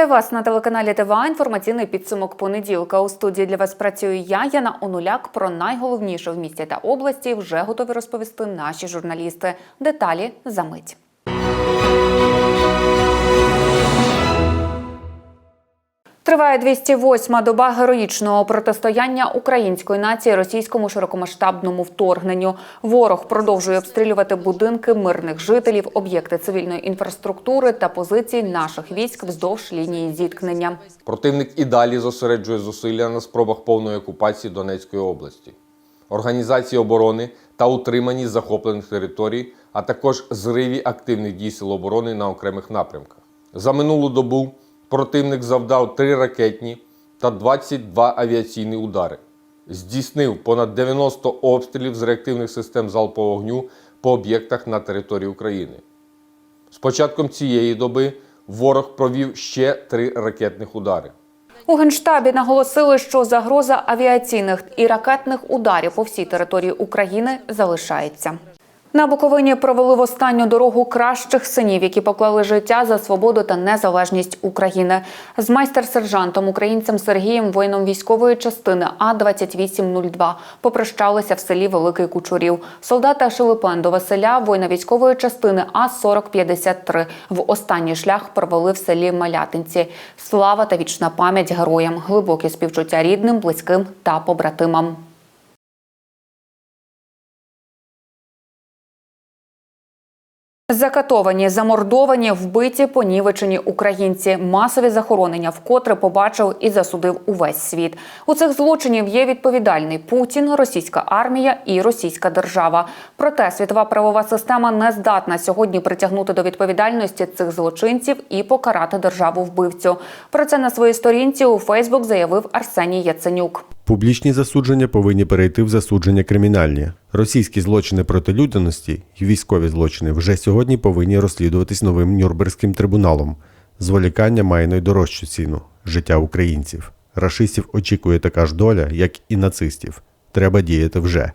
Вітаю вас на телеканалі ТВА. Інформаційний підсумок понеділка. У студії для вас працюю я, Яна Онуляк. Про найголовніше в місті та області вже готові розповісти наші журналісти. Деталі за мить. Триває 208-ма доба героїчного протистояння української нації російському широкомасштабному вторгненню. Ворог продовжує обстрілювати будинки мирних жителів, об'єкти цивільної інфраструктури та позиції наших військ вздовж лінії зіткнення. Противник і далі зосереджує зусилля на спробах повної окупації Донецької області, організації оборони та утриманні захоплених територій, а також зриві активних дій сил оборони на окремих напрямках. За минулу добу противник завдав три ракетні та 22 авіаційні удари, здійснив понад 90 обстрілів з реактивних систем залпового вогню по об'єктах на території України. З початком цієї доби ворог провів ще три ракетних удари. У генштабі наголосили, що загроза авіаційних і ракетних ударів по всій території України залишається. На Буковині провели в останню дорогу кращих синів, які поклали життя за свободу та незалежність України. З майстер-сержантом українцем Сергієм, воїном військової частини А 2802 попрощалися в селі Великий Кучурів. Солдата Шелепен до Василя, воїна військової частини А 4053 в останній шлях провели в селі Малятинці. Слава та вічна пам'ять героям, глибокі співчуття рідним, близьким та побратимам. Закатовані, замордовані, вбиті, понівечені українці. Масові захоронення вкотре побачив і засудив увесь світ. У цих злочинів є відповідальний Путін, російська армія і російська держава. Проте світова правова система не здатна сьогодні притягнути до відповідальності цих злочинців і покарати державу вбивцю. Про це на своїй сторінці у Фейсбук заявив Арсеній Яценюк. Публічні засудження повинні перейти в засудження кримінальні. Російські злочини проти людяності і військові злочини вже сьогодні повинні розслідуватись новим Нюрнберзьким трибуналом. Зволікання має найдорожчу ціну життя українців. Рашистів очікує така ж доля, як і нацистів. Треба діяти вже.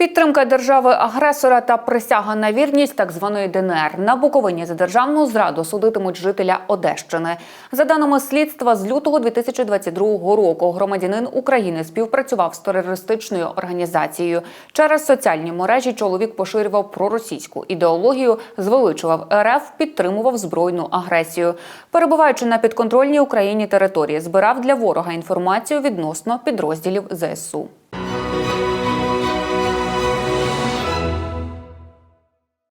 Підтримка держави-агресора та присяга на вірність так званої ДНР на Буковині за державну зраду судитимуть жителя Одещини. За даними слідства, з лютого 2022 року громадянин України співпрацював з терористичною організацією. Через соціальні мережі чоловік поширював проросійську ідеологію, звеличував РФ, підтримував збройну агресію. Перебуваючи на підконтрольній Україні території, збирав для ворога інформацію відносно підрозділів ЗСУ.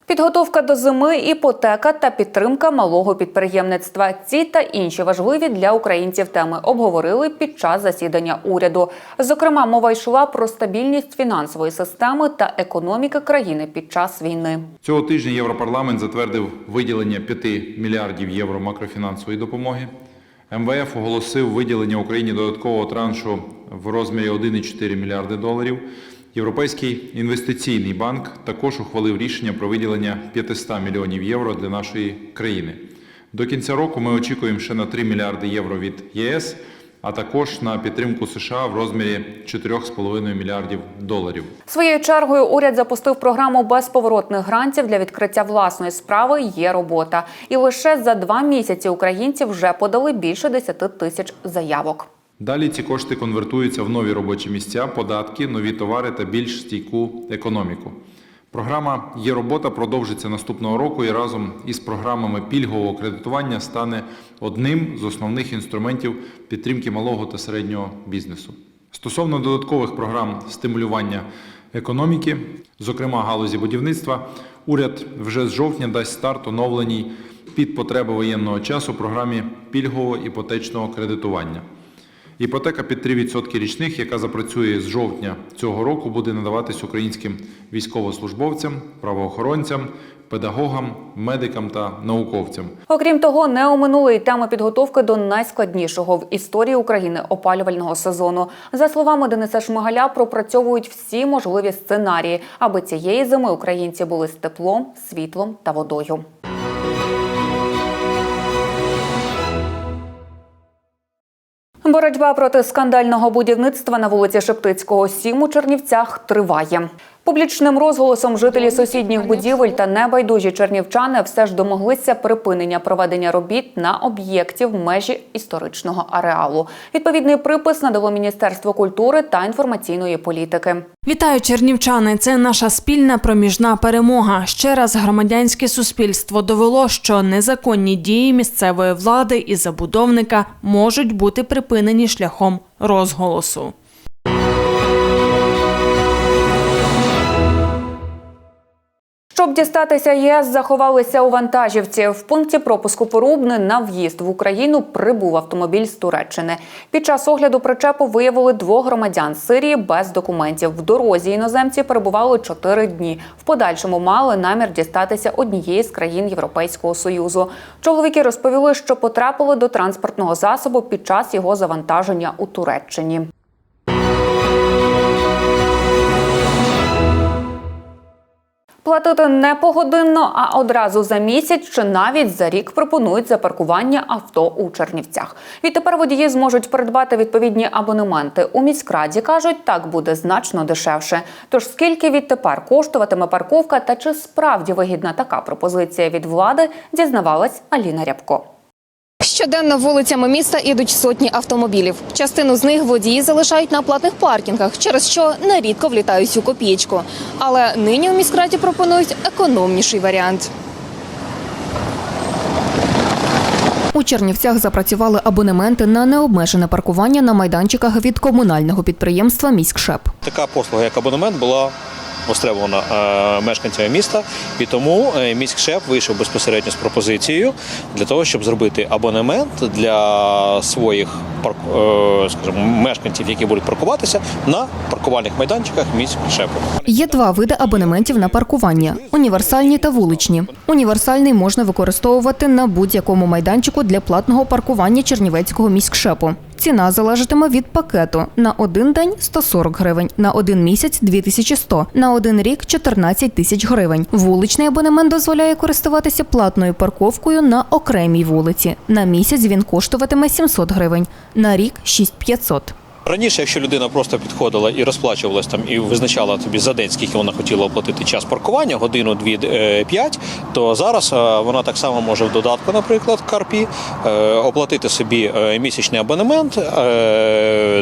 Підготовка до зими, іпотека та підтримка малого підприємництва. Ці та інші важливі для українців теми обговорили під час засідання уряду. Зокрема, мова йшла про стабільність фінансової системи та економіки країни під час війни. Цього тижня Європарламент затвердив виділення 5 мільярдів євро макрофінансової допомоги. МВФ оголосив виділення Україні додаткового траншу в розмірі 1,4 мільярди доларів. Європейський інвестиційний банк також ухвалив рішення про виділення 500 мільйонів євро для нашої країни. До кінця року ми очікуємо ще на 3 мільярди євро від ЄС, а також на підтримку США в розмірі 4,5 мільярдів доларів. Своєю чергою уряд запустив програму безповоротних грантів для відкриття власної справи. Є робота, і лише за два місяці українці вже подали більше 10 тисяч заявок. Далі ці кошти конвертуються в нові робочі місця, податки, нові товари та більш стійку економіку. Програма Є робота продовжиться наступного року і разом із програмами пільгового кредитування стане одним з основних інструментів підтримки малого та середнього бізнесу. Стосовно додаткових програм стимулювання економіки, зокрема галузі будівництва, уряд вже з жовтня дасть старт оновленій під потреби воєнного часу програмі пільгового іпотечного кредитування. Іпотека під 3% річних, яка запрацює з жовтня цього року, буде надаватись українським військовослужбовцям, правоохоронцям, педагогам, медикам та науковцям. Окрім того, не оминули й теми підготовки до найскладнішого в історії України опалювального сезону. За словами Дениса Шмигаля, пропрацьовують всі можливі сценарії, аби цієї зими українці були з теплом, світлом та водою. Боротьба проти скандального будівництва на вулиці Шептицького 7 у Чернівцях триває. Публічним розголосом жителі сусідніх будівель та небайдужі чернівчани все ж домоглися припинення проведення робіт на об'єкті в межі історичного ареалу. Відповідний припис надало Міністерство культури та інформаційної політики. Вітаю, чернівчани! Це наша спільна проміжна перемога. Ще раз громадянське суспільство довело, що незаконні дії місцевої влади і забудовника можуть бути припинені шляхом розголосу. Щоб дістатися ЄС, заховалися у вантажівці. В пункті пропуску Порубне на в'їзд в Україну прибув автомобіль з Туреччини. Під час огляду причепу виявили двох громадян з Сирії без документів. В дорозі іноземці перебували чотири дні. В подальшому мали намір дістатися однієї з країн Європейського союзу. Чоловіки розповіли, що потрапили до транспортного засобу під час його завантаження у Туреччині. Платити не погодинно, а одразу за місяць чи навіть за рік пропонують за паркування авто у Чернівцях. Відтепер водії зможуть придбати відповідні абонементи. У міськраді кажуть, так буде значно дешевше. Тож скільки відтепер коштуватиме парковка та чи справді вигідна така пропозиція від влади, дізнавалась Аліна Рябко. Щоденно вулицями міста ідуть сотні автомобілів. Частину з них водії залишають на платних паркінгах, через що нерідко влітають у копієчку. Але нині у міськраді пропонують економніший варіант. У Чернівцях запрацювали абонементи на необмежене паркування на майданчиках від комунального підприємства Міськшеп. Така послуга, як абонемент, була востребована е, мешканцями міста, і тому міськшеф вийшов безпосередньо з пропозицією для того, щоб зробити абонемент для своїх е, скажімо, мешканців, які будуть паркуватися на паркувальних майданчиках міськшепу. Є два види абонементів на паркування: універсальні та вуличні. Універсальний можна використовувати на будь-якому майданчику для платного паркування Чернівецького міськшепу. Ціна залежатиме від пакету на один день 140 гривень, на один місяць 2100, на один рік 14 тисяч гривень. Вуличний абонемент дозволяє користуватися платною парковкою на окремій вулиці. На місяць він коштуватиме 700 гривень, на рік 6500. Раніше, якщо людина просто підходила і розплачувалась там і визначала собі за день, скільки вона хотіла оплатити час паркування, годину, дві, е, п'ять, то зараз е, вона так само може в додатку, наприклад, Карпі, е, оплатити собі місячний абонемент,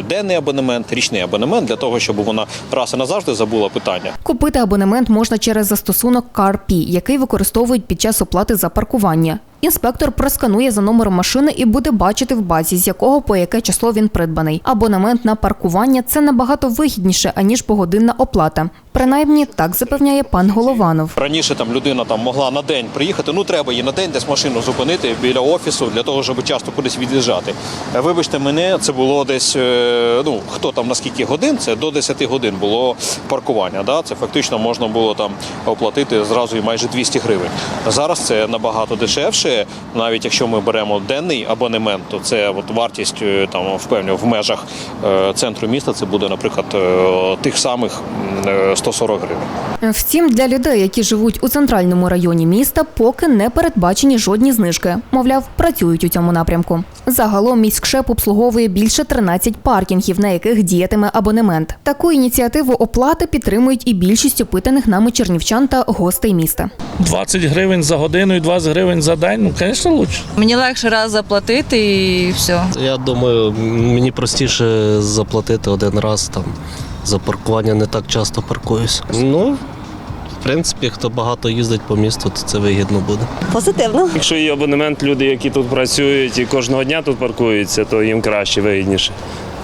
денний абонемент, річний абонемент для того, щоб вона раз і назавжди забула питання. Купити абонемент можна через застосунок CarPay, який використовують під час оплати за паркування. Інспектор просканує за номером машини і буде бачити в базі, з якого по яке число він придбаний. Абонемент на паркування це набагато вигідніше аніж погодинна оплата. Принаймні так запевняє пан Голованов. Раніше там людина там могла на день приїхати. Ну треба їй на день десь машину зупинити біля офісу для того, щоб часто кудись від'їжджати. Е, Вибачте мене, це було десь е, ну хто там на скільки годин, це до 10 годин було паркування. Да? Це фактично можна було там оплатити зразу і майже 200 гривень. Зараз це набагато дешевше. Навіть якщо ми беремо денний абонемент, то це от вартість е, там впевнено в межах е, центру міста. Це буде, наприклад, е, тих самих м, е, 140 гривень. Втім, для людей, які живуть у центральному районі міста, поки не передбачені жодні знижки. Мовляв, працюють у цьому напрямку. Загалом міськшеп обслуговує більше 13 паркінгів, на яких діятиме абонемент. Таку ініціативу оплати підтримують і більшість опитаних нами чернівчан та гостей міста. 20 гривень за годину і 20 гривень за день, ну, звісно, краще. Мені легше раз заплатити і все. Я думаю, мені простіше заплатити один раз там. За паркування не так часто паркуюсь. Ну, в принципі, хто багато їздить по місту, то це вигідно буде. Позитивно. Якщо є абонемент, люди, які тут працюють і кожного дня тут паркуються, то їм краще, вигідніше.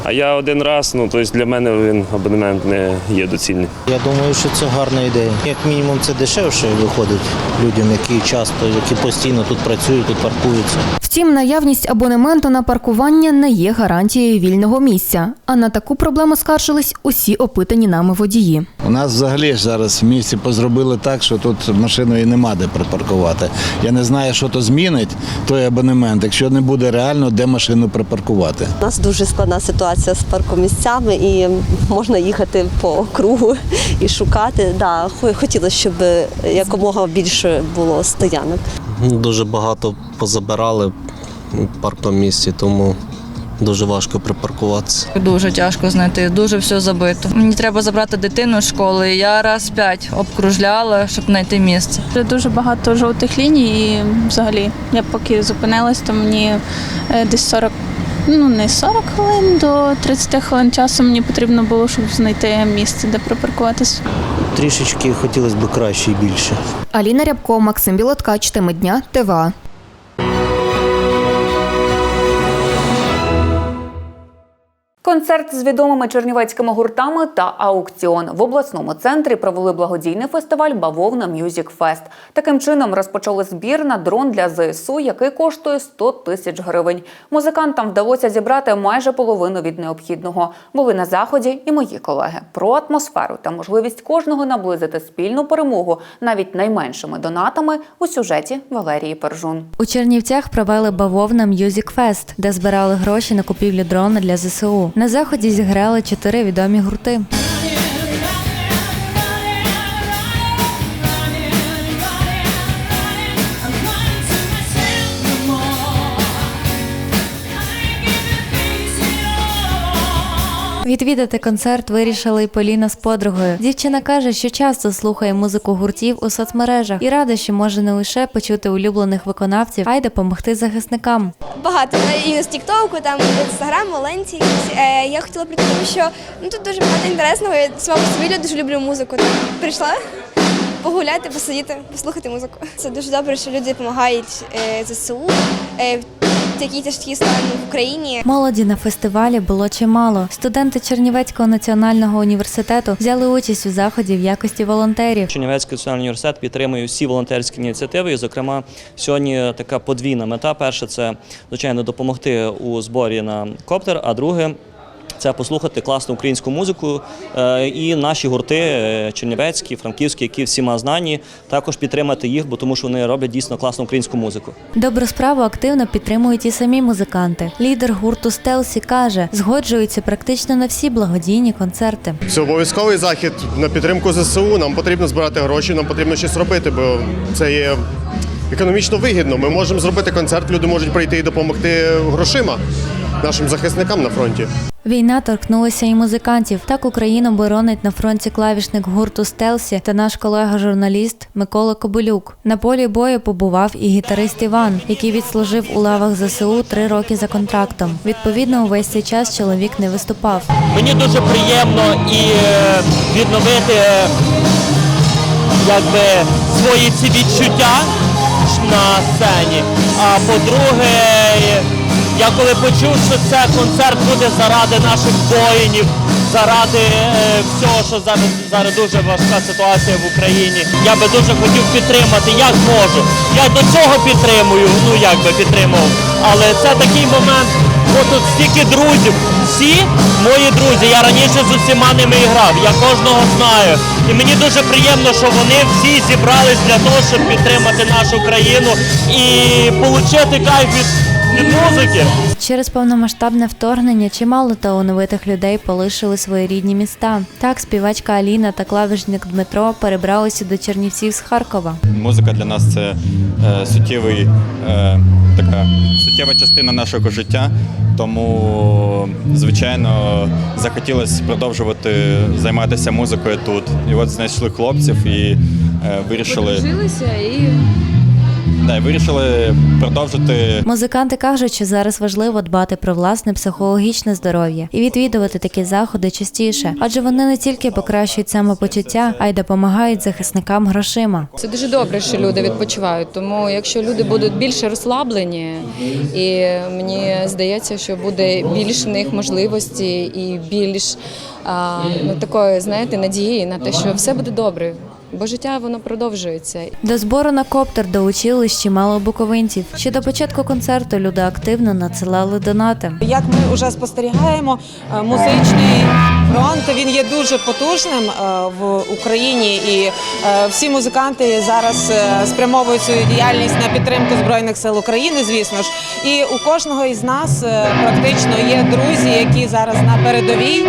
А я один раз, ну тобто для мене він абонемент не є доцільним. Я думаю, що це гарна ідея. Як мінімум, це дешевше виходить людям, які часто, які постійно тут працюють, тут паркуються. Втім, наявність абонементу на паркування не є гарантією вільного місця. А на таку проблему скаржились усі опитані нами водії. У нас взагалі зараз в місті позробили так, що тут машину і нема де припаркувати. Я не знаю, що то змінить той абонемент, якщо не буде реально де машину припаркувати. У нас дуже складна ситуація з паркомісцями і можна їхати по кругу і шукати. Да, хотілося, щоб якомога більше було стоянок. Дуже багато позабирали в паркомісці, тому дуже важко припаркуватися. Дуже тяжко знайти, дуже все забито. Мені треба забрати дитину з школи. Я раз п'ять обкружляла, щоб знайти місце. Дуже багато жовтих ліній, і взагалі я поки зупинилась, то мені е, десь 40, ну не 40 хвилин до 30 хвилин часу мені потрібно було, щоб знайти місце, де припаркуватись. Трішечки хотілося б краще і більше. Аліна Рябко, Максим Білоткач, теми дня, ТВА. Концерт з відомими чернівецькими гуртами та аукціон в обласному центрі провели благодійний фестиваль Бавовна Мюзік Фест. Таким чином розпочали збір на дрон для ЗСУ, який коштує 100 тисяч гривень. Музикантам вдалося зібрати майже половину від необхідного. Були на заході і мої колеги. Про атмосферу та можливість кожного наблизити спільну перемогу навіть найменшими донатами у сюжеті Валерії Пержун. У Чернівцях провели бавовна М'юзік Фест, де збирали гроші на купівлю дрона для ЗСУ. На заході зіграли чотири відомі гурти. Відвідати концерт вирішила і Поліна з подругою. Дівчина каже, що часто слухає музику гуртів у соцмережах і рада, що може не лише почути улюблених виконавців, а й допомогти захисникам. Багато і з Тіктоку, там інстаграму, ленці. Е, Я хотіла прийти, тому що ну тут дуже багато інтересного. Я сама собі дуже люблю музику. Прийшла погуляти, посидіти, послухати музику. Це дуже добре, що люди допомагають е, ЗСУ. Е, в такій тяжкій стані в Україні. Молоді на фестивалі було чимало. Студенти Чернівецького національного університету взяли участь у заході в якості волонтерів. Чернівецький національний університет підтримує всі волонтерські ініціативи. І, зокрема, сьогодні така подвійна мета. Перша це звичайно допомогти у зборі на коптер, а друге. Це послухати класну українську музику е, і наші гурти е, чернівецькі, франківські, які всіма знані, також підтримати їх, бо тому що вони роблять дійсно класну українську музику. Добру справу активно підтримують і самі музиканти. Лідер гурту Стелсі каже, згоджуються практично на всі благодійні концерти. Це обов'язковий захід на підтримку ЗСУ. Нам потрібно збирати гроші, нам потрібно щось робити, бо це є економічно вигідно. Ми можемо зробити концерт, люди можуть прийти і допомогти грошима нашим захисникам на фронті. Війна торкнулася і музикантів. Так Україну боронить на фронті клавішник гурту Стелсі та наш колега-журналіст Микола Кобилюк. На полі бою побував і гітарист Іван, який відслужив у лавах ЗСУ три роки за контрактом. Відповідно, увесь цей час чоловік не виступав. Мені дуже приємно і е, відновити е, якби, свої ці відчуття на сцені. А по-друге, я коли почув, що це концерт буде заради наших воїнів, заради е, всього, що зараз, зараз дуже важка ситуація в Україні, я би дуже хотів підтримати, як можу. Я до цього підтримую, ну як би підтримував. Але це такий момент, бо тут стільки друзів. Всі мої друзі, я раніше з усіма ними грав, я кожного знаю. І мені дуже приємно, що вони всі зібрались для того, щоб підтримати нашу країну і отримати кайф від, від музики. Через повномасштабне вторгнення чимало талановитих людей полишили свої рідні міста. Так, співачка Аліна та клавішник Дмитро перебралися до Чернівців з Харкова. Музика для нас це е, суттєвий, е, така суттєва частина нашого життя. Тому, звичайно, захотілося продовжувати займатися музикою тут. І от знайшли хлопців і е, вирішили, і да, і вирішили продовжити Музиканти кажуть, що зараз важливо дбати про власне психологічне здоров'я і відвідувати такі заходи частіше, адже вони не тільки покращують самопочуття, а й допомагають захисникам грошима. Це дуже добре, що люди відпочивають. Тому якщо люди будуть більше розслаблені, і мені здається, що буде більш в них можливості і більш а, ну, такої, знаєте, надії на те, що все буде добре. Бо життя воно продовжується. До збору на коптер долучились чимало буковинців. Ще до початку концерту люди активно надсилали донати. Як ми вже спостерігаємо, е, музичний фронт він є дуже потужним е, в Україні, і е, всі музиканти зараз е, спрямовують свою діяльність на підтримку збройних сил України, звісно ж. І у кожного із нас практично є друзі, які зараз на передовій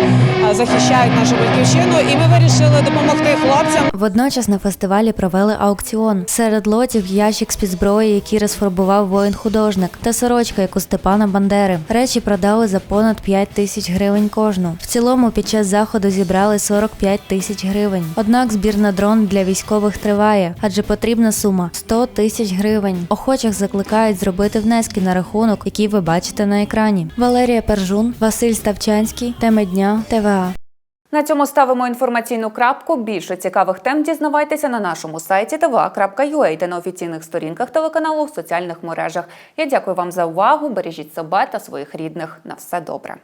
захищають нашу батьківщину. І ми вирішили допомогти хлопцям. Водночас на фестивалі провели аукціон. Серед лотів ящик з під зброї, який розфарбував воїн-художник, та сорочка, як у Степана Бандери. Речі продали за понад 5 тисяч гривень кожну. В цілому під час заходу зібрали 45 тисяч гривень. Однак збір на дрон для військових триває, адже потрібна сума 100 тисяч гривень. Охочих закликають зробити внески на рахунок, який ви бачите на екрані. Валерія Пержун, Василь Ставчанський, теми дня, ТВА. На цьому ставимо інформаційну крапку. Більше цікавих тем дізнавайтеся на нашому сайті tva.ua та на офіційних сторінках телеканалу в соціальних мережах. Я дякую вам за увагу. Бережіть себе та своїх рідних. На все добре.